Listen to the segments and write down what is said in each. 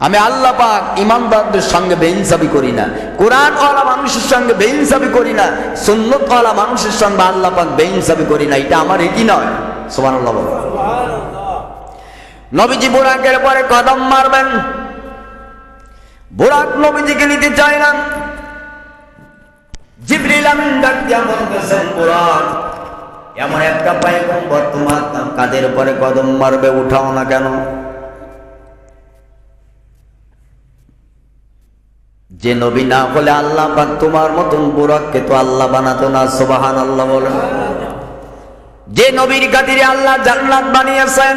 আমি আল্লাহ পাক ইমানদারদের সঙ্গে বেইনসাবি করি না। কোরআন কোরআনওয়ালা মানুষের সঙ্গে বেইনসাবি করি না। সুন্নতওয়ালা মানুষের সঙ্গে আল্লাহ পাক বেইনসাবি করি না। এটা আমার এটি নয়। সোমান আল্লাহ নবীজি বুড়াকের পরে কদম মারবেন। বুড়াক নবীজিকে নিতে চাই না। জিবরিল আমিন ডাক দিয়া বলতেছেন বুড়াক এমন একটা পায়গম্বর তোমার কাদের পরে কদম মারবে উঠাও না কেন? যে নবী না হলে আল্লাহ পাক তোমার মতন বুড়াককে তো আল্লাহ বানাতো না সুবাহান আল্লাহ বলেন যে নবীর খাতিরে আল্লাহ জান্নাত বানিয়েছেন,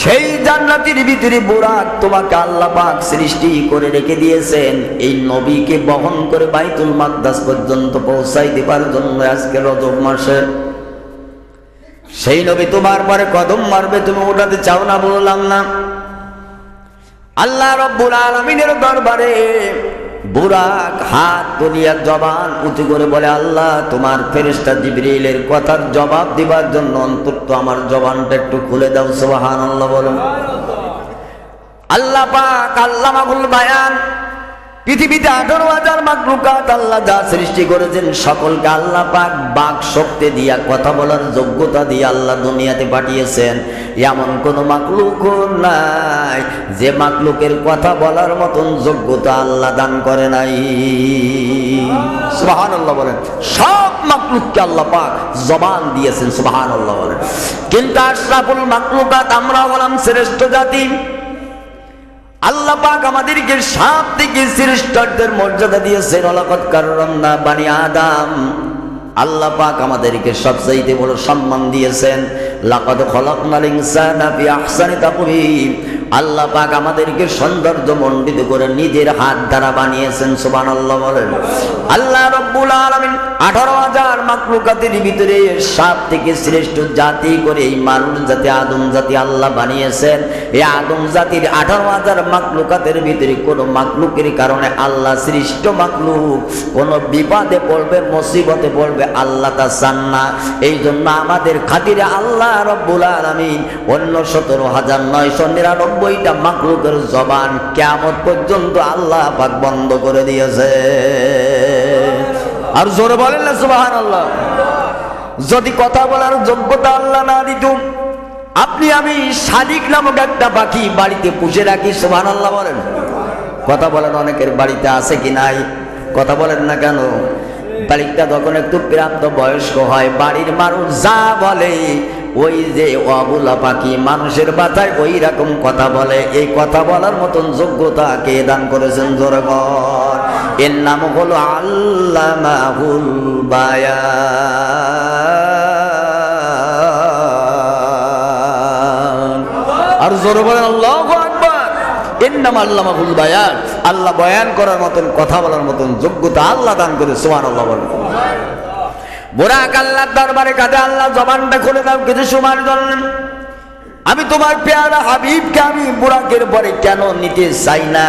সেই জান্নাতের ভিতরে বুড়াক তোমাকে আল্লাহ পাক সৃষ্টি করে রেখে দিয়েছেন। এই নবীকে বহন করে বাইতুল মাকদাস পর্যন্ত পৌঁছাই দেবার জন্য আজকে রজব মাসে। সেই নবী তোমার পরে কদম মারবে, তুমি ওটাতে চাও না বললাম না। আল্লাহ রব্বুল আলমিনের দরবারে বুরাক হাত দুনিয়ার জবান উঁচু করে বলে আল্লাহ তোমার ফেরেস্তা জিবরিলের কথার জবাব দিবার জন্য অন্তত আমার জবানটা একটু খুলে দাও সোহান আল্লাহ বলো আল্লাহ পাক আল্লাহ মাহুল বায়ান পৃথিবীতে আঠারো হাজার মাকলুকাত আল্লাহ যা সৃষ্টি করেছেন, সকলকে আল্লাহ পাক বাক শক্তি দিয়া, কথা বলার যোগ্যতা দিয়ে আল্লাহ দুনিয়াতে পাঠিয়েছেন। এমন কোন মাকলুক নাই, যে মাকলুকের কথা বলার মতন যোগ্যতা আল্লাহ দান করে নাই। সুবাহান আল্লাহ বলেন, সব মাকলুককে আল্লাহ পাক জবান দিয়েছেন সুবাহান আল্লাহ বলেন। কিন্তু আশরাফুল মাকলুকাত আমরা হলাম শ্রেষ্ঠ জাতি। আল্লাহ পাক আমাদেরকে সাপ থেকে শ্রেষ্ঠদের মর্যাদা দিয়েছেন। অলাকত কারণ না বানি আদাম। আল্লাহ পাক আমাদেরকে সবচাইতে বড় সম্মান দিয়েছেন। লাকাদ খলাকনাল ইনসানা ফি আহসানি তাকওয়িম। আল্লাহ পাক আমাদেরকে সৌন্দর্য মণ্ডিত করে নিজের হাত দ্বারা বানিয়েছেন, সুবহানাল্লাহ বলেন। আল্লাহ রব্বুল আলামিন 18000 মাখলুকাতের ভিতরে সাপ থেকে শ্রেষ্ঠ জাতি করে এই মানুষ জাতি, আদম জাতি আল্লাহ বানিয়েছেন। এই আদম জাতির 18000 মাখলুকাতের ভিতরে কোন মাখলুকের কারণে আল্লাহ সৃষ্ট মাখলুক কোন বিপদে পড়বে, মুসিবতে পড়বে, আল্লাহ তা চান না। এই জন্য আমাদের খাতিরে আল্লাহ রব্বুল আলামিন অন্য সতেরো হাজার নয়শো নিরানব্বইটা মাকলুকের জবান কেমন পর্যন্ত আল্লাহ পাক বন্ধ করে দিয়েছে। আর জোরে বলেন না সুবাহান আল্লাহ যদি কথা বলার যোগ্যতা আল্লাহ না দিত আপনি আমি শালিক নামক একটা পাখি বাড়িতে পুষে রাখি সুবাহান আল্লাহ বলেন। কথা বলেন, অনেকের বাড়িতে আছে কি নাই? কথা বলেন না কেন? বালিকটা তখন একটু প্রাপ্ত বয়স্ক হয়, বাড়ির মানুষ যা বলে ওই যে অবুলা পাখি মানুষের বাতায় ওই রকম কথা বলে, এই কথা বলার মতন যোগ্যতা কে দান করেছেন? জোরগর এর নাম হলো আল্লামাহুল বায়ান। আর জোরে বলেন, আল্লাহ আকবার। এর নাম আল্লামাহুল বায়ান। আল্লাহ বয়ান করার মতন, কথা বলার মতন যোগ্যতা আল্লাহ দান করে সোহান আল্লাহ বলেন। বোরাক আল্লাহর দরবারে কাজে আল্লাহ জবানটা খুলে দাও, কিছু সময় জন্য। আমি তোমার পেয়ারা হাবিবকে আমি বুড়াকের পরে কেন নিতে চাই না?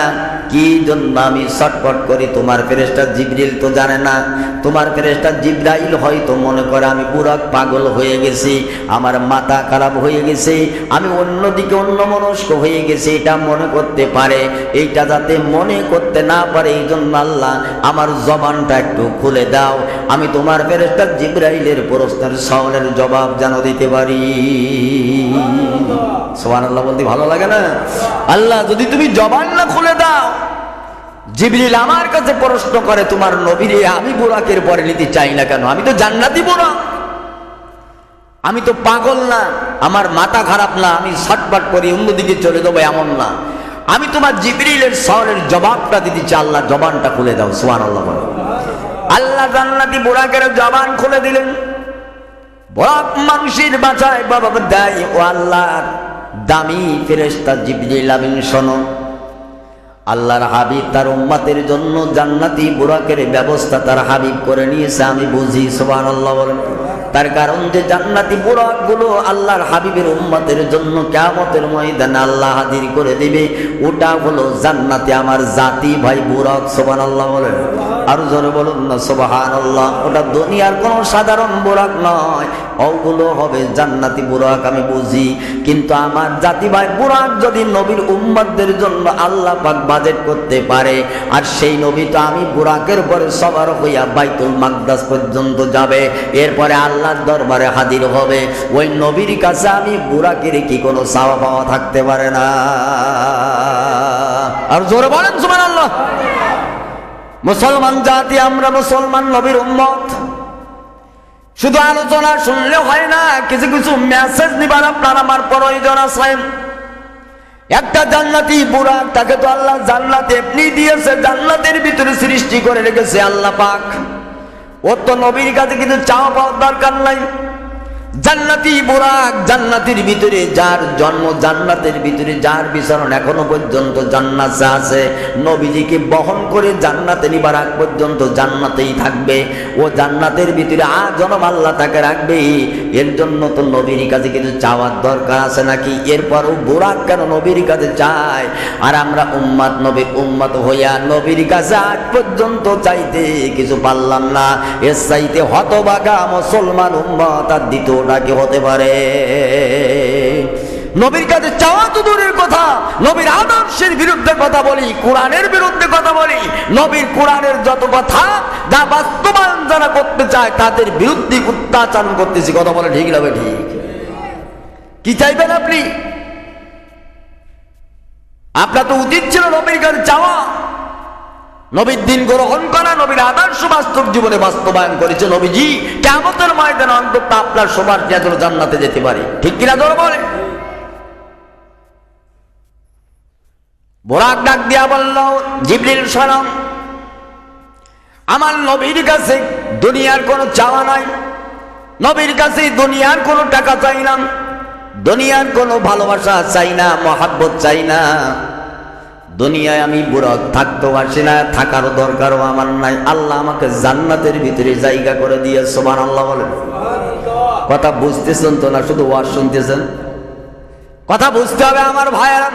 কি জন্য আমি ছটপট করি? তোমার ফেরেস্টা জিবরিল তো জানে না। তোমার ফেরেস্টা জিব্রাইল হয়তো মনে করে আমি বুড়াক পাগল হয়ে গেছি আমার মাথা খারাপ হয়ে গেছে আমি অন্যদিকে অন্য মনস্ক হয়ে গেছি এটা মনে করতে পারে এইটা যাতে মনে করতে না পারে এই জন্য আল্লাহ আমার জবানটা একটু খুলে দাও। আমি তোমার ফেরেস্টা জিব্রাইলের প্রশ্নের সওয়ালের জবাব যেন দিতে পারি। সোহান আল্লাহ বলতে ভালো লাগে না? আল্লাহ যদি তুমি জবান না খুলে দাও জিবরিল আমার কাছে প্রশ্ন করে, তোমার নবীরে আমি বুরাকের পরে নিতে চাই না কেন? আমি তো জান্নাতি বুড়া। আমি তো পাগল না। আমার মাথা খারাপ না। আমি ছটপট করি, অন্যদিকে চলে যাব এমন না। আমি তোমার জিবরিলের সওয়ালের জবাবটা দিতে চাই। আল্লাহ জবানটা খুলে দাও সোহান আল্লাহ আল্লাহ জান্নাতি বুড়াকের জবান খুলে দিলেন। বক মানুষের বাঁচায় বাবা দেয়, ও আল্লাহ দামি ফেরেস্তা জিবরিল, আমিন, শোনো। আল্লাহর হাবিব তার উম্মাতের জন্য জান্নাতি বুরাকের ব্যবস্থা তার হাবিব করে নিয়েছে, আমি বুঝি, সুবহানাল্লাহ বলেন। তার কারণ যে জান্নাতি বুরাকগুলো আল্লাহর হাবিবের উম্মাতের জন্য কেমতের ময়দানে আল্লাহ হাজির করে দিবে, ওটা হলো জান্নাতে আমার জাতি ভাই বুরাক আল্লাহ বলেন। আর জোরে বলুন না সোবাহান আল্লাহ ওটা দুনিয়ার কোনো সাধারণ বোরাক নয়। ওগুলো হবে জান্নাতি বোরাক, আমি বুঝি। কিন্তু আমার জাতি ভাই বুরাক যদি নবীর উম্মতদের জন্য আল্লাহ পাক বাজেট করতে পারে, আর সেই নবী তো আমি বুরাকের পরে সবার হইয়া বাইতুল মাকদাস পর্যন্ত যাবে, এরপরে আল্লাহর দরবারে হাজির হবে। ওই নবীর কাছে আমি বুরাকের কি কোনো চাওয়া পাওয়া থাকতে পারে না? আর জোরে বলেন সুমান আল্লাহ মুসলমান জাতি, আমরা মুসলমান নবীর উম্মত। শুধু আলোচনা শুনলে হয় না, কিছু কিছু মেসেজ নিবার আপনার আমার প্রয়োজন আছে। একটা জান্নাতি বুড়া, তাকে তো আল্লাহ জান্নাত এমনি দিয়েছে, জান্নাতের ভিতরে সৃষ্টি করে রেখেছে আল্লাহ পাক। ও তো নবীর কাছে কিন্তু চাওয়া পাওয়ার দরকার নাই। জান্নাতি বুরাক জান্নাতের ভিতরে যার জন্ম জান্নাতের ভিতরে, যার বিচরণ এখনও পর্যন্ত জান্নাতে আছে। নবীজিকে বহন করে জান্নাতে নিবার আগ পর্যন্ত জান্নাতেই থাকবে। ও জান্নাতের ভিতরে আ জনম আল্লাহ তাকে রাখবে। এর জন্য তো নবীর কাছে কিছু চাওয়ার দরকার আছে নাকি? এরপরও বুরাক কেন নবীর কাছে চায়? আর আমরা উম্মাদ নবীর উম্মাদ হইয়া নবীর কাছে আজ পর্যন্ত চাইতে কিছু পারলাম না। এর চাইতে হতবাগা মুসলমান উম্মত আর দ্বিতীয়টা কি হতে পারে? নবীর কাছে চাওয়া তো দূরের কথা, নবীর আদর্শের বিরুদ্ধে কথা বলি, কোরআনের বিরুদ্ধে কথা বলি, নবীর কোরআনের যত কথা যা বাস্তবায়ন যারা করতে চায়, তাদের বিরুদ্ধে উত্তাচারণ করতেছি, কথা বলে ঠিক না ঠিক? কি চাইবেন আপনি? আপনার তো উচিত ছিল নবীর কাছে চাওয়া। নবীর দিন গ্রহণ করা, নবীর আদর্শ বাস্তব জীবনে বাস্তবায়ন করেছে নবীজি। কেমতের ময়দানে অন্তত আপনার সবার যেন জান্নাতে যেতে পারে? ঠিক কিনা ধরো বলে বোরাক ডাক দিয়া বলল, জিবরিল সরম আমার নবীর কাছে দুনিয়ার কোনো চাওয়া নাই। নবীর কাছে দুনিয়ার কোনো টাকা চাই না। দুনিয়ার কোনো ভালোবাসা চাই না, মহাব্বত চাই না। দুনিয়ায় আমি বুড়ো থাকতে পারছি না থাকার দরকারও আমার নাই। আল্লাহ আমাকে জান্নাতের ভিতরে জায়গা করে দিয়ে সোমান আল্লাহ বলেন। কথা বুঝতেছেন তো না, শুধু ওয়াজ শুনতেছেন? কথা বুঝতে হবে আমার ভাইয়েরা।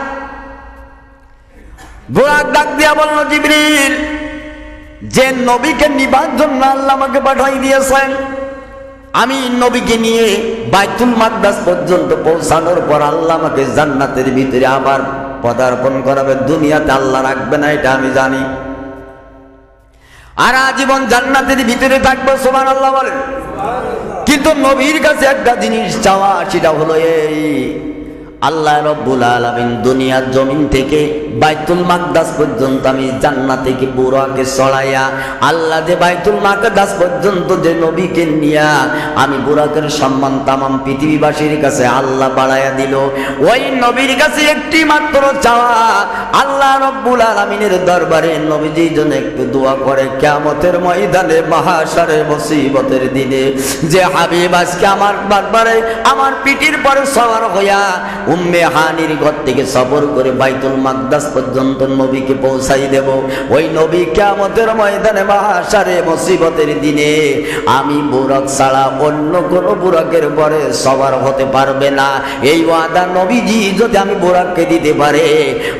বুড়াক ডাক দিয়া বলল, জিবরিল, যে নবীকে নিবার জন্য আল্লাহ আমাকে পাঠাই দিয়েছেন, আমি নবীকে নিয়ে বাইতুল মাদ্রাস পর্যন্ত পৌঁছানোর পর আল্লাহ আমাকে জান্নাতের ভিতরে আবার পদার্পণ করাবে, দুনিয়াতে আল্লাহ রাখবে না, এটা আমি জানি। আর আজীবন জান্নাতের ভিতরে থাকবে সোমান আল্লাহ বলেন। কিন্তু নবীর কাছে একটা জিনিস চাওয়া, সেটা হলো এই আল্লাহ রব্বুল আলমিন দুনিয়ার জমিন থেকে বাইতুল মাকদাস পর্যন্ত আমি জান্নাত থেকে বুড়াকে চড়াইয়া আল্লাহ যে বাইতুল মাকদাস পর্যন্ত যে নবীকে নিয়া আমি বুড়াকের সম্মান তামাম পৃথিবীবাসীর কাছে আল্লাহ বাড়াইয়া দিল। ওই নবীর কাছে একটি মাত্র চাওয়া, আল্লাহ রব্বুল আলমিনের দরবারে নবীজির জন্য একটু দোয়া করে কেমতের ময়দানে মহাসারে মুসিবতের দিনে। যে হাবিব আজকে আমার বারবারে আমার পিঠির পরে সবার হইয়া উম্মে হানির ঘর থেকে সফর করে বাইতুল মাকদাস পর্যন্ত নবীকে পৌঁছাই দেব। ওই নবী কেমতের ময়দানে মহাসারে মুসিবতের দিনে আমি বুরক ছাড়া অন্য কোন বুরকের পরে সবার হতে পারবে না। এই ওয়াদা নবীজি, যদি আমি বুরাককে দিতে পারে,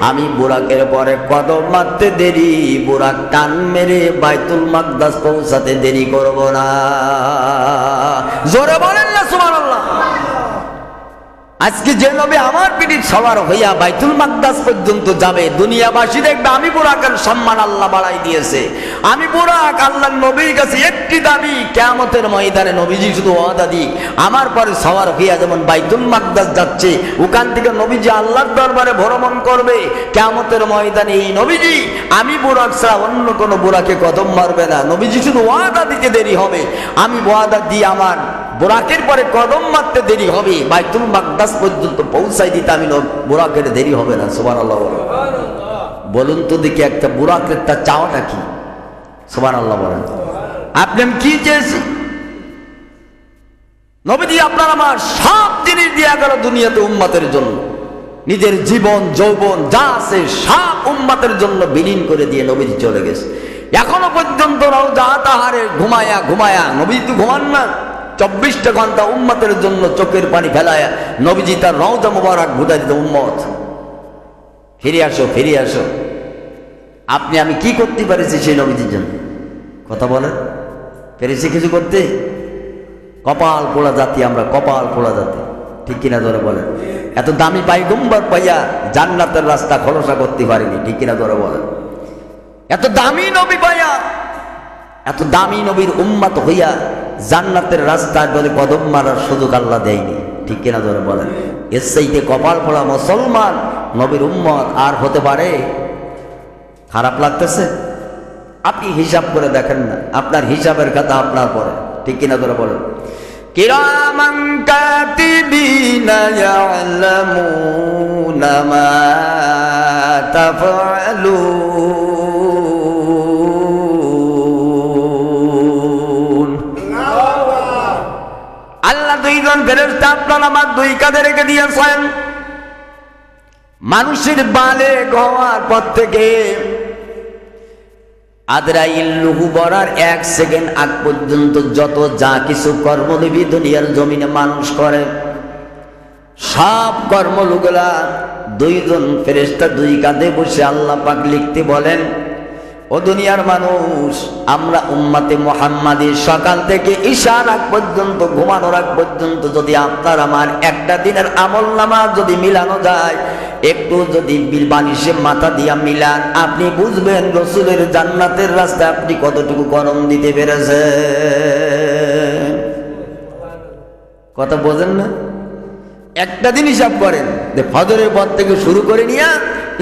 আমি বুরাকের পরে কদম মারতে দেরি, বুরাক টান মেরে বাইতুল মাকদাস পৌঁছাতে দেরি করব না। জোরে বলেন না সুবহানাল্লাহ। আজকে যে নবী আমার পিঠির সবার হইয়া বাইতুল মাকদাস পর্যন্ত যাবে, দুনিয়াবাসী দেখবে আমি বুড়াকের সম্মান আল্লাহ বাড়াই দিয়েছে। আমি বুড়াক আল্লাহ নবীর কাছে একটি দাবি কেমতের ময়দানে নবীজি শুধু ওয়াদা দি আমার পরে সবার হইয়া যেমন বাইতুল মাকদাস যাচ্ছে, ওখান থেকে নবীজি আল্লাহর দরবারে ভ্রমণ করবে কেমতের ময়দানে এই নবীজি, আমি বুড়াক ছাড়া অন্য কোনো বুড়াকে কদম মারবে না। নবীজি শুধু ওয়াদা দিতে দেরি হবে। আমি ওয়াদা দিয়ে আমার বোরাকের পরে কদম মারতে দেরি হবে। বাইতুল মাকদাস পর্যন্ত পৌঁছাই দিতে আমি বোরাকের দেরি হবে না সোমান আল্লাহ বলুন তো দেখি একটা বুরাকের তার চাওয়াটা কি? সোমান আল্লাহ বলেন। আপনি আমি কি চেয়েছি? নবীজি আপনার আমার সব জিনিস দিয়া গেল দুনিয়াতে উম্মাতের জন্য। নিজের জীবন, যৌবন, যা আছে সব উম্মাতের জন্য বিলীন করে দিয়ে নবীজি চলে গেছে। এখনও পর্যন্ত রাও যা তাহারে ঘুমায়া ঘুমায়া নবীজি তো ঘুমান না। চব্বিশটা ঘণ্টা উম্মতের জন্য চোখের পানি ফেলায় নবীজি তার রওজা মুবারক ঘুটা দিত, উম্মত, ফিরে আসো ফিরে আসো। আপনি, আমি কি করতে পারেছি সেই নবীজির জন্য? কথা বলেন। পেরেছি কিছু করতে? কপাল পোড়া জাতি, আমরা কপাল পোড়া জাতি। ঠিক কিনা ধরে বলেন? এত দামি পাই পাইগম্বর পাইয়া জান্নাতের রাস্তা খলসা করতে পারিনি, ঠিক কিনা ধরে বলেন? এত দামি নবী পাইয়া এত দামি নবীর উম্মাত হইয়া জান্নাতের রাস্তায় বলে কদম মারার সুযোগ আল্লাহ দেয়নি। ঠিক কিনা ধরে বলেন? এর সেইতে কপাল পোড়া মুসলমান নবীর উম্মত আর হতে পারে? খারাপ লাগতেছে? আপনি হিসাব করে দেখেন না। আপনার হিসাবের কথা আপনার পরে। ঠিক কিনা ধরে বলেন? কিরামান ফেরেশতা আপনার আমার দুই কাঁধে রেখে দিয়েছেন। মানুষের বালে হওয়ার পর থেকে লুহু বরার এক সেকেন্ড আগ পর্যন্ত যত যা কিছু কর্মলিপি দুনিয়ার জমিনে মানুষ করে, সব কর্মলুগুলা দুইজন ফেরেস্তা দুই কাঁধে বসে আল্লাহ পাক লিখতে বলেন ও দুনিয়ার মানুষ, আমরা উম্মাতে মোহাম্মাদের সকাল থেকে ঈশার আগ পর্যন্ত, ঘুমানোর আগ পর্যন্ত যদি আপনার আমার একটা দিনের আমল নামা যদি মিলানো যায়, একটু যদি বিল বানিশে মাথা দিয়া মিলান, আপনি বুঝবেন রসুলের জান্নাতের রাস্তায় আপনি কতটুকু গরম দিতে পেরেছেন। কথা বোঝেন না? একটা দিন হিসাব করেন, যে ফজরের পর থেকে শুরু করে নিয়ে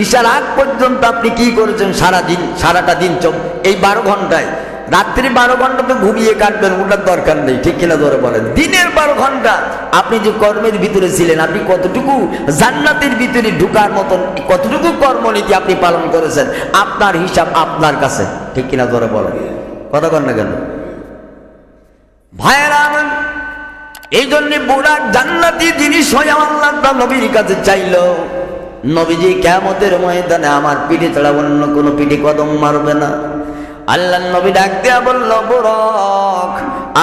ঈশার আগ পর্যন্ত আপনি কি করেছেন? সারা দিন, সারাটা দিন চোখ, এই বারো ঘন্টায়। রাত্রি বারো ঘণ্টা তো ঘুমিয়ে কাটবেন ওটার দরকার নেই, ঠিক কিনা ধরে বলেন। দিনের বারো ঘণ্টা, আপনি যে কর্মের ভিতরে ছিলেন, আপনি কতটুকু জান্নাতের ভিতরে ঢুকার মতন, কতটুকু কর্মনীতি আপনি পালন করেছেন, আপনার হিসাব আপনার কাছে, ঠিক কিনা ধরে বলেন। কথা কর না কেন? ভাইয়েরা এই জন্য বুড়া জান্নাতি জিনিস হয়ে আল্লাহ নবীর কাছে চাইল। নবীজি কেমতের ময়দানে আমার পিঠে ছাড়া অন্য কোনো পিঠে কদম মারবে না। আল্লাহ নবী ডাক দেয়া বলল বরক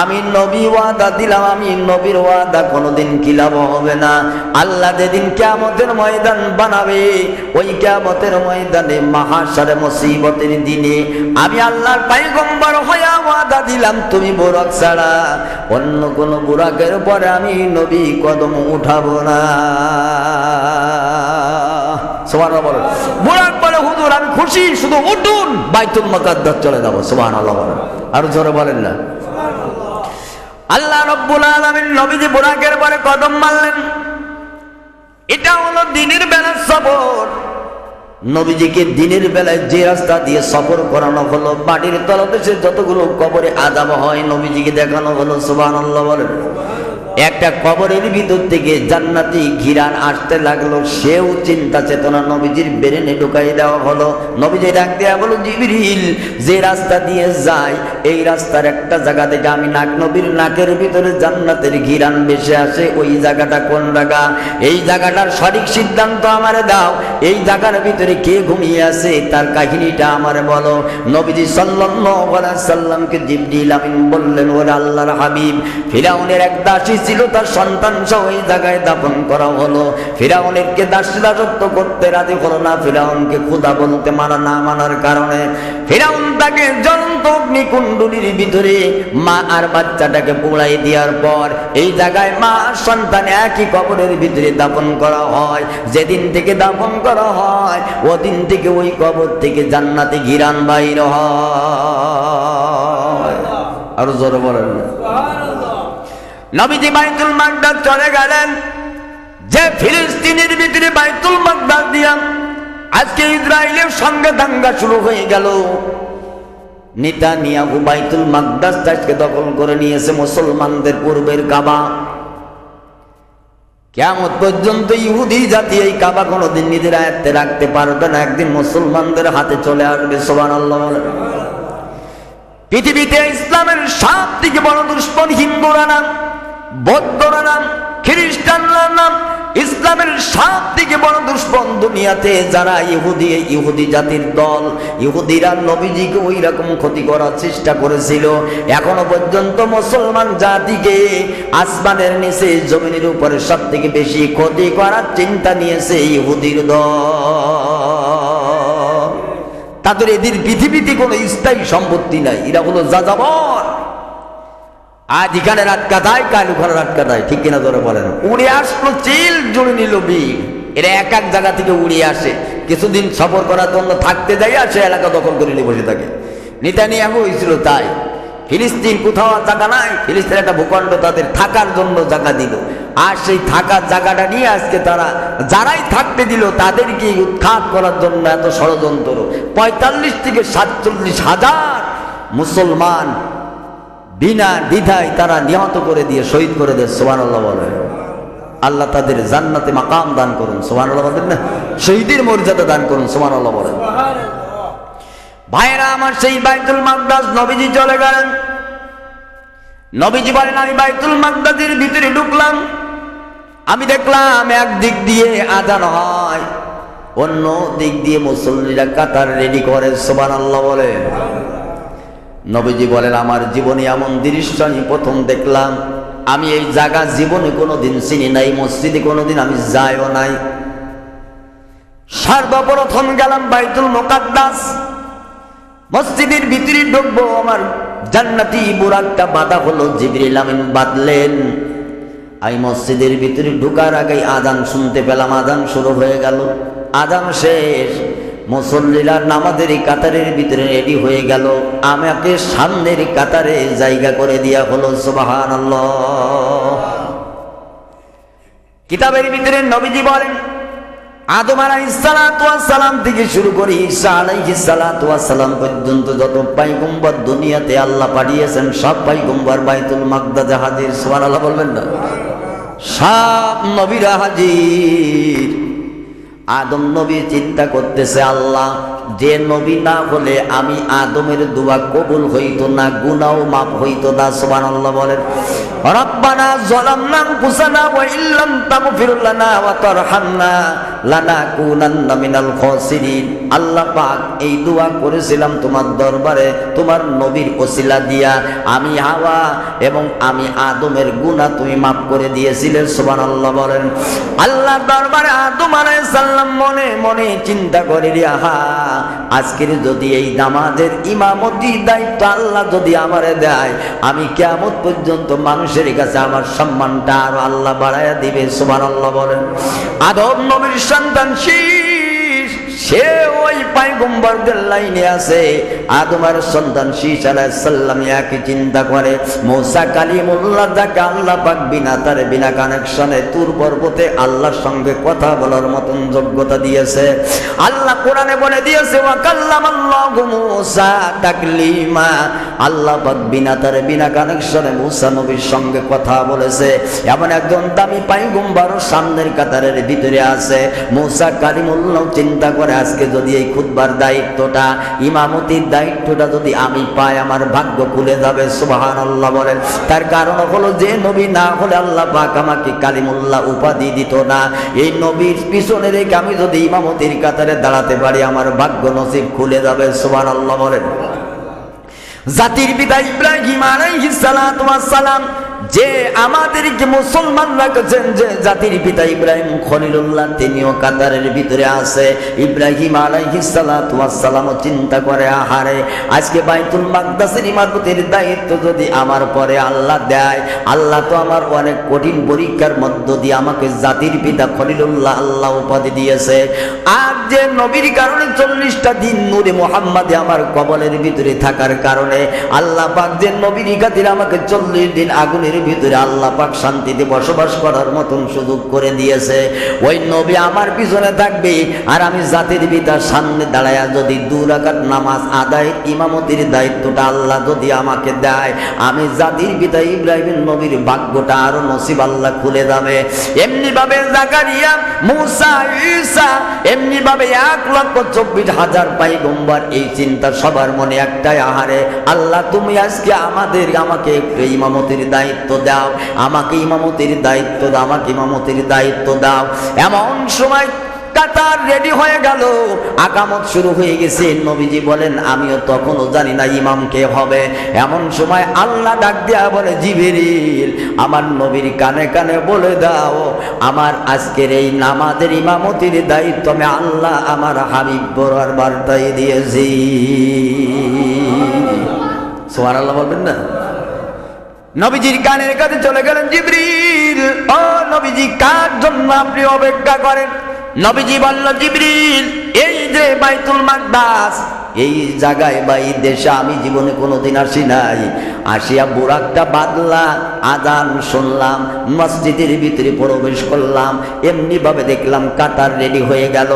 আমি নবী ওয়াদা দিলাম, আমি নবীর ওয়াদা কোনোদিন কিলাব হবে না। আল্লাহ যেদিন কেমতের ময়দান বানাবে, ওই কেমতের ময়দানে মাহাসারে মুসিবতের দিনে আমি আল্লাহর পাইগম্বর হইয়া ওয়াদা দিলাম, তুমি বুড়ক ছাড়া অন্য কোন বুড়াকের পরে আমি নবী কদম উঠাবো না। আমি খুশি, শুধু উঠুন। বাইতুল মকাদ্দাস চলে যাব সোমান আরও জোরে বলেন না। আল্লাহ রব্বুল আলমিন নবীজি বুড়াকের পরে কদম মারলেন। এটা হলো দিনের বেলার সফর। নবীজিকে দিনের বেলায় যে রাস্তা দিয়ে সফর করানো হলো, মাটির তলদেশে যতগুলো কবরে আদাব হয়, নবীজিকে দেখানো হলো সুবাহ বলেন। একটা কবরের ভিতর থেকে জান্নাতি ঘিরান আসতে লাগল। সেও চিন্তা চেতনা নবীজির বেরেনে ঢুকাই দেওয়া হলো। নবীজি ডাক দেওয়া বলো জিবরিল, যে রাস্তা দিয়ে যায় এই রাস্তার একটা জায়গা থেকে আমি নাক নবীর নাকের ভিতরে জান্নাতের ঘিরান বেশি আসে, ওই জায়গাটা কোন জায়গা? এই জায়গাটার সঠিক সিদ্ধান্ত আমারে দাও। এই জায়গার ভিতরে কে ঘুমিয়ে আছে? তার কাহিনীটা আমারে বলো। নবীজি সাল্লাল্লাহু আলাইহি সাল্লামকে জিবরিল আমিন বললেন, ওরে আল্লাহর হাবিব, ফিরাউনের এক দাসী ছিল তার সন্তান সহ এই জায়গায় দাপন করা হলো। ফিরাউনের কে দাসী করতে রাজি হলো না, ফিরাউনকে খুদা বলতে মানা না মানার কারণে ফিরাউন তাকে জ্বলন্ত অগ্নিকুণ্ডলীর ভিতরে মা আর বাচ্চাটাকে পোড়াই দেওয়ার পর এই জায়গায় মা আর সন্তান একই কবরের ভিতরে দাপন করা হয়। যেদিন থেকে দাপন করা হয়, ওদিন থেকে ওই কবর থেকে জান্নাতে গিরান বাইর হয়। আরও জোরে বলেন। নবীজি বাইতুল মাকদাস চলে গেলেন। যে ফিলিস্তিনের ভিতরে বাইতুল মাকদাস দিয়া আজকে ইসরায়েলের সঙ্গে দাঙ্গা শুরু হয়ে গেল। নেতা নিয়াহু বাইতুল মাকদাস আজকে দখল করে নিয়েছে মুসলমানদের পূর্বের কাবা। কেমন পর্যন্ত ইহুদি জাতি এই কাবা কোনোদিন নিজের আয়ত্তে রাখতে পারবে না। একদিন মুসলমানদের হাতে চলে আসবে সোবান পৃথিবীতে ইসলামের সব থেকে বড় দুশ্মন হিন্দুরা নাম বৌদ্ধরা নাম খ্রিস্টানরা নাম ইসলামের সব থেকে বড় দুশ্মন দুনিয়াতে, যারা ইহুদি ইহুদি জাতির দল, ইহুদিরা নবীজিকে ওই রকম ক্ষতি করার চেষ্টা করেছিল। এখনও পর্যন্ত মুসলমান জাতিকে আসমানের নিচে জমিনের উপরে সব থেকে বেশি ক্ষতি করার চিন্তা নিয়েছে ইহুদির দল। তাদের এদের পৃথিবীতে কোনো স্থায়ী সম্পত্তি নাই। এরা হলো যাযাবর। আজ এখানে রাত কাটায় কাল ওখানে রাত কাটায় ঠিক কিনা ধরে বলেন? উড়ে আসলো চিল জুড়ে নিল বীর এরা এক এক জায়গা থেকে উড়ে আসে। কিছুদিন সফর করার জন্য থাকতে দেয় আর সে এলাকা দখল করে নিয়ে বসে থাকে। নিতানিয়াহু হয়েছিল তাই। ফিলিস্তিন কোথাও জায়গা নাই। ফিলিস্তিনের একটা ভূখণ্ড তাদের থাকার জন্য জায়গা দিল। আর সেই থাকার জায়গাটা নিয়ে আজকে তারা যারাই থাকতে দিল তাদেরকে উৎখাত করার জন্য এত ষড়যন্ত্র। পঁয়তাল্লিশ থেকে সাতচল্লিশ হাজার মুসলমান বিনা দ্বিধায় তারা নিহত করে দিয়ে শহীদ করে দেয় সোহান আল্লাহ বলে। আল্লাহ তাদের জান্নাতে মাকাম দান করুন সোহান আল্লাহ বলেন না? শহীদের মর্যাদা দান করুন সোহান আল্লাহ বলেন। ভাইরা আমার সেই বাইতুল মাকদাস নবীজি চলে গেলেন। নবীজি বলেন, আমি বাইতুল মাকদাসের ভিতরে ঢুকলাম। আমি দেখলাম এক দিক দিয়ে আজান হয়, অন্য দিক দিয়ে মুসল্লিরা কাতার রেডি করে সোবান আল্লাহ বলেন নবীজি বলেন, আমার জীবনে এমন দৃশ্য আমি প্রথম দেখলাম। আমি এই জায়গা জীবনে কোনোদিন চিনি নাই, মসজিদে কোনোদিন আমি যাইও নাই। সর্বপ্রথম গেলাম বাইতুল মোকাদ্দাস। মসজিদের ভিতরে ঢুকবো, আমার জান্নাতি বুড়াকটা বাধা হলো, জিবরিল আমিন বাঁধলেন। আমি মসজিদের ভিতরে ঢুকার আগে আজান শুনতে পেলাম, আজান শুরু হয়ে গেল। আজান শেষ। মুসল্লিরা নামাজের কাতারের ভিতরে রেডি হয়ে গেল। আমাকে সামনের কাতারে জায়গা করে দিয়া হলো সুবাহান কিতাবের ভিতরে নবীজি বলেন, আদম সালাম থেকে শুরু করে ঈসা সালাম পর্যন্ত যত পাইগম্বর দুনিয়াতে আল্লাহ পাঠিয়েছেন, সব পাইগম্বর বাইতুল মাকদাদে হাজির। সোয়ান আল্লাহ বলবেন না? সব নবীরা হাজির। আদম নবী চিন্তা করতেছে আল্লাহ যে নবী না হলে আমি আদমের দোয়া কবুল হইতো না গুনাও মাপ হইতো না সোবান আল্লাহ বলেন। রব্বানা যালামনা আনফুসানা ওয়া ইল্লাম তাগফির লানা ওয়া তারহামনা লানাকুনান্না মিনাল খাসিরিন। আল্লাহ পাক এই দোয়া করেছিলাম তোমার দরবারে, তোমার নবীর ওসিলা দিয়া। আমি হাওয়া এবং আমি আদমের গুনাহ তুমি মাফ করে দিয়েছিলে, সুবহানাল্লাহ বলেন। আল্লাহ দরবারে আদম আলাইহিস সালাম মনে মনে চিন্তা করে রে আহা আজকের যদি এই নামাজের ইমামতি দায়িত্ব আল্লাহ যদি আমারে দেয়, আমি কেমন পর্যন্ত মানুষের কাছে আমার সম্মানটা আরও আল্লাহ বাড়াইয়া দিবে, সুবহানাল্লাহ বলেন। আদম নবীর সন্তান শীষ সে ওই পাইগম্বরদের লাইনে আছে। আদমার সন্তান শীষ আলাইসাল্লাম একই চিন্তা করে, মৌসা কালিমুল্লাহ যাকে আল্লাহ পাক বিনা তার বিনা কানেকশনে তুর পর্বতে আল্লাহর সঙ্গে কথা বলার মতন যোগ্যতা দিয়েছে। আল্লাহ কোরআনে বলে দিয়েছে ওয়াকাল্লাম আল্লাহ মুসা তাকলিমা। আল্লাহ পাক বিনা তার বিনা কানেকশনে মুসা নবীর সঙ্গে কথা বলেছে। এমন একজন দামি পাইগম্বর সামনের কাতারের ভিতরে আছে। মুসা কালিমুল্লাহ চিন্তা করে আজকে যদি এই খুদবার দায়িত্বটা, ইমামতির দায়িত্বটা যদি আমি পাই, আমার ভাগ্য খুলে যাবে সুবাহান আল্লাহ বলেন। তার কারণ হলো যে নবী না হলে আল্লাহ পাক আমাকে কালিমুল্লাহ উপাধি দিত না। এই নবীর পিছনে রেখে আমি যদি ইমামতির কাতারে দাঁড়াতে পারি, আমার ভাগ্য নসিব খুলে যাবে সুবাহান আল্লাহ বলেন। জাতির পিতা ইব্রাহিম আলাইহিস সালাতু ওয়াস সালাম যে আমাদেরকে মুসলমান রাখছেন যে জাতির পিতা ইব্রাহিম খলিলুল্লাহ, তিনিও কাতারের ভিতরে আছে। ইব্রাহিম আলাইহিস সালাতু চিন্তা করে, আহারে, আজকে বাইতুল মাকদাসের ইমারতের দায়িত্ব যদি আমার পরে আল্লাহ দেয়, আল্লাহ তো আমার অনেক কঠিন পরীক্ষার মধ্য দিয়ে আমাকে জাতির পিতা খলিলুল্লাহ আল্লাহ উপাধি দিয়েছে। আর যে নবীর কারণে চল্লিশটা দিন নূরে মোহাম্মদে আমার কবলের ভিতরে থাকার কারণে আল্লাহ পাক যে নবীর খাতির আমাকে চল্লিশ দিন আগুনের ভিতরে আল্লাহ পাক শান্তিতে বসবাস করার মতন সুযোগ করে দিয়েছে। ওই নবী আমার পিছনে থাকবে আর আমি জাতির পিতার সামনে দাঁড়ায়া যদি দু রাকাত নামাজ আদায় ইমামতির দায়িত্বটা আল্লাহ যদি আমাকে দেয়, আমি জাতির পিতা ইব্রাহিম নবীর ভাগ্যটা আরও নসিব আল্লাহ খুলে যাবে। এমনি ভাবে জাকারিয়া, মুসা, ঈসা এমনি ভাবে এক লক্ষ চব্বিশ হাজার পাই গম্বার এই চিন্তা সবার মনে একটাই, আহারে আল্লাহ তুমি আজকে আমাদের, আমাকে একটু ইমামতির দায়িত্ব দাও, আমাকে ইমামতির দায়িত্ব দাও, আমাকে ইমামতির দায়িত্ব দাও। এমন সময় কাতার রেডি হয়ে গেল। আকামত শুরু হয়ে গেছে। নবীজি বলেন, আমিও তখনও জানি না ইমাম কে হবে। এমন সময় আল্লাহ ডাক দেয়া বলে, জিবিরিল, আমার নবীর কানে কানে বলে দাও, আমার আজকের এই নামাজের ইমামতির দায়িত্ব আমি আল্লাহ আমার হাবিব বরার বার্তায় দিয়েছি। সোহান আল্লাহ বলবেন না? নবীজির কানের কাছে চলে গেলেন, জিবরিল, ও নবীজি, কার জন্য আপনি অপেক্ষা করেন? নবীজি বলল জিবরিল এই যে বাইতুল মাকদাস এই জায়গায় বা এই দেশে আমি জীবনে কোনোদিন আসি নাই। আসিয়া বুরাকটা বাদলা আজান শুনলাম, মসজিদের ভিতরে প্রবেশ করলাম। এমনিভাবে দেখলাম কাতার রেডি হয়ে গেল,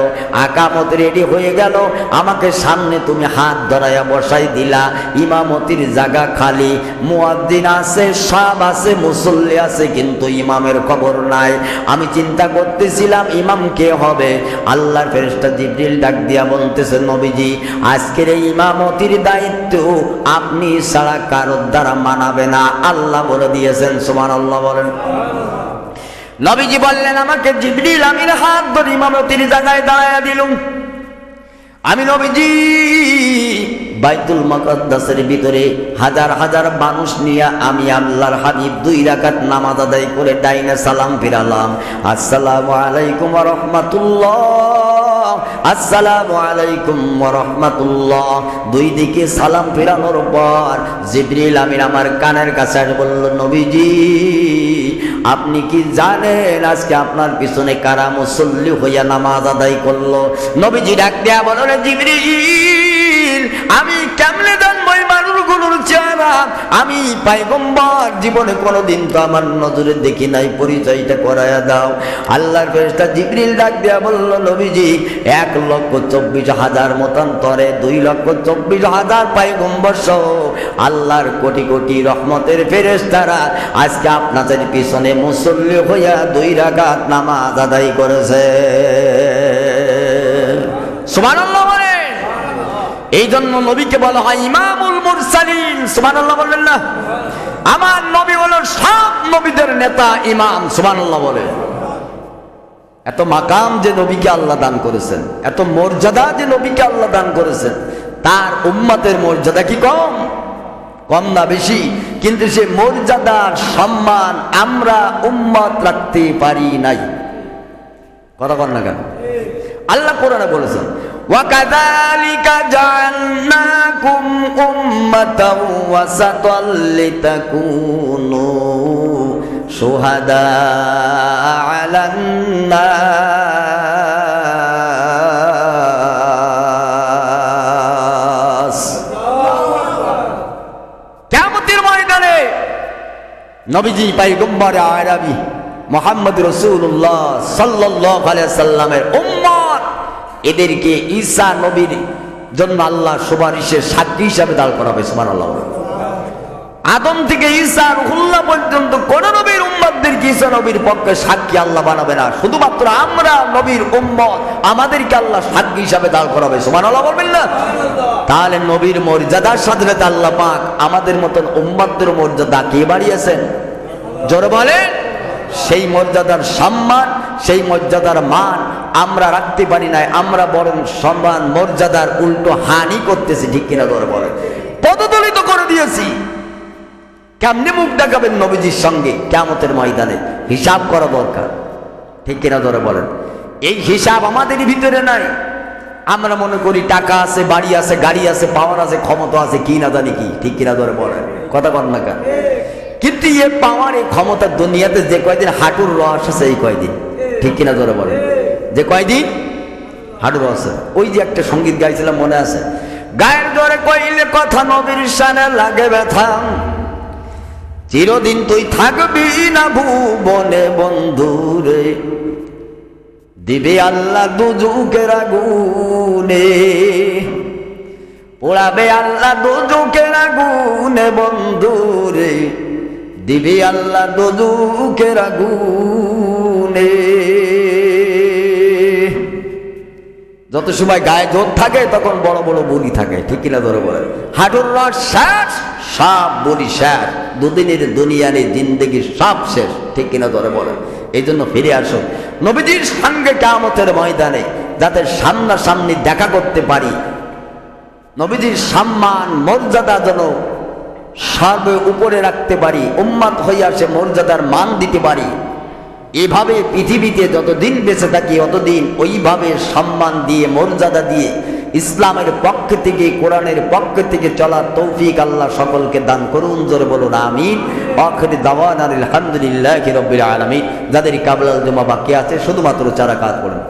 আকামত রেডি হয়ে গেল। আমাকে সামনে তুমি হাত ধরাইয়া বসাই দিলা। ইমামতির জায়গা খালি। মুয়াদ্দিন আছে, সব আছে, মুসল্লি আছে, কিন্তু ইমামের খবর নাই। আমি চিন্তা করতেছিলাম, ইমাম কে হবে? আল্লাহর ফেরেস্তা জিবরিল ডাক দিয়া বলতেছে, নবীজি আজকের এই ইমামতির দায়িত্ব আপনি ছাড়া কারোর দ্বারা মানাবে না। আল্লাহ বলে দিয়েছেন, সুবহানাল্লাহ বলেন। নবীজি বললেন, আমাকে জিবরিল আমির হাত ধরে ইমামতির জায়গায় দাঁড়াইয়া দিলুম। আমি নবীজি বাইতুল মুকদ্দাসের ভিতরে হাজার হাজার মানুষ নিয়ে আমি আল্লাহর হাবিব দুই রাকাত নামাজ আদায় করে ডাইনে সালাম ফিরালাম। আসসালামু আলাইকুম রাহমাতুল্লাহ। আসসালামু আলাইকুম রহমাতুল্লাহ। দুই দিকে সালাম ফেরানোর পর আমির আমার কানের কাছে বলল, নবীজি, আপনি কি জানেন আজকে আপনার পিছনে কারা মুসল্লি হইয়া নামাজ আদায় করল? নবীজি ডাক দেয়া বলো জিবরিল, আমি কেমনে চেহারা আমি পাইগম্বর, জীবনে কোনোদিন তো আমার নজরে দেখি নাই, পরিচয়টা দাও। আল্লাহর ফেরেশতা জিবরিল ডাক দেয়া বলল, নবীজি, এক লক্ষ চব্বিশ হাজার মতান্তরে দুই লক্ষ চব্বিশ হাজার পাইগম্বর সহ আল্লাহর কোটি কোটি রহমতের ফেরেশতারা আজকে আপনাদের পিছনে মুসল্লি হইয়া দুই রাকাত নামাজ আদায় করেছে। এই জন্য নবীকে বলা হয় ইমামুল মুরসালিন। সুবহানাল্লাহ বললেন না? আমার নবী হলো সব নবীদের নেতা, ইমাম, সুবহানাল্লাহ বলে। এত মাকাম যে নবীকে আল্লাহ দান করেছেন, এত মর্যাদা যে নবীকে আল্লাহ দান করেছেন, তার উম্মতের মর্যাদা কি কম? কম না বেশি? কিন্তু সে মর্যাদার সম্মান আমরা উম্মত রাখতে পারি নাই। কথা কর না কেন? আল্লাহ কোরআনে বলেছেন وكذلك جعلناكم أمة وسطا لتكونوا شهداء على الناس কেমতের ময়দানে নবীজি পাইগম্বর আরবি মোহাম্মদ রসুল্লাহ সাল্লাহ সাল্লামের উম্মত এদেরকে ঈসা নবীর জন্য আল্লাহ সুপারিশের সাক্ষী হিসাবে দাঁড় করা হবে সুমান আল্লাহ আদম থেকে ঈসা রুহুল্লাহ পর্যন্ত কোন নবীর উম্মতদেরকে ঈসা নবীর পক্ষে সাক্ষী আল্লাহ বানাবে না। শুধুমাত্র আমরা নবীর উম্মত, আমাদেরকে আল্লাহ সাক্ষী হিসাবে দাঁড় করাবে সুমান আল্লাহ বলবেন না? তাহলে নবীর মর্যাদার সাথে আল্লাহ পাক আমাদের মতন উম্মতদের মর্যাদা কে বাড়িয়েছেন? জোরে বলেন। সেই মর্যাদার সম্মান, সেই মর্যাদার মান আমরা রাখতে পারি নাই, আমরা বরং সম্মান মর্যাদার উল্টো হানি করতেছি, ঠিক কিনা ধরে বলে পদদলিত করে দিয়েছি। কেমনে মুখ দেখাবেন নবীজির সঙ্গে কেমতের ময়দানে? হিসাব করা দরকার, ঠিক কিনা ধরে বলেন? এই হিসাব আমাদের ভিতরে নাই। আমরা মনে করি টাকা আছে, বাড়ি আছে, গাড়ি আছে, পাওয়ার আছে, ক্ষমতা আছে, কি না জানি কি, ঠিক কিনা ধরে বলেন? কথা বল না কেন? কিন্তু এ পাওয়ার এই ক্ষমতা দুনিয়াতে যে কয়দিন হাঁটুর রস আছে, এই কয়দিন। ঠিক কিনা ধরে বলেন? যে কয়দিন? হাঁটুর রস। ওই যে একটা সংগীত গাইছিলাম, মনে আছে? গায়ের জোরে কইলে কথা, নবীর সানে লাগে ব্যথা। চিরদিন তুই থাকবি না ভুবনে বন্ধুরে। দিবে আল্লাহ দুজুকের আগুনে। পোড়াবে আল্লাহ দুজুকের আগুনে বন্ধুরে। দিবে আল্লাহ দুজুকের আগুনে। যত সময় গায়ে জোর থাকে, তখন বড় বড় বলি থাকে। ঠিক কিনা ধরে বলে হাঁটুর রস শেষ, সব বলি শেষ। দুদিনের দুনিয়ারে জিন্দগি সব শেষ। ঠিক কিনা ধরে বলে এই জন্য ফিরে আসো। নবীজির সঙ্গে কামতের ময়দানে, যাতে সামনাসামনি দেখা করতে পারি। নবীজির সম্মান, মর্যাদা যেন সর্বে উপরে রাখতে পারি, উম্মাত হইয়া সে মর্যাদার মান দিতে পারি। এভাবে পৃথিবীতে যতদিন বেঁচে থাকি, অতদিন ওইভাবে সম্মান দিয়ে, মর্যাদা দিয়ে, ইসলামের পক্ষ থেকে, কোরআনের পক্ষ থেকে চলার তৌফিক আল্লাহ সকলকে দান করুন, জোরে বলুন, আমিন। অখরি দাওয়ান আলহামদুলিল্লাহ রবিল আলমিন। যাদের কাবলাল জমা বাকি আছে, শুধুমাত্র চারা কাজ করুন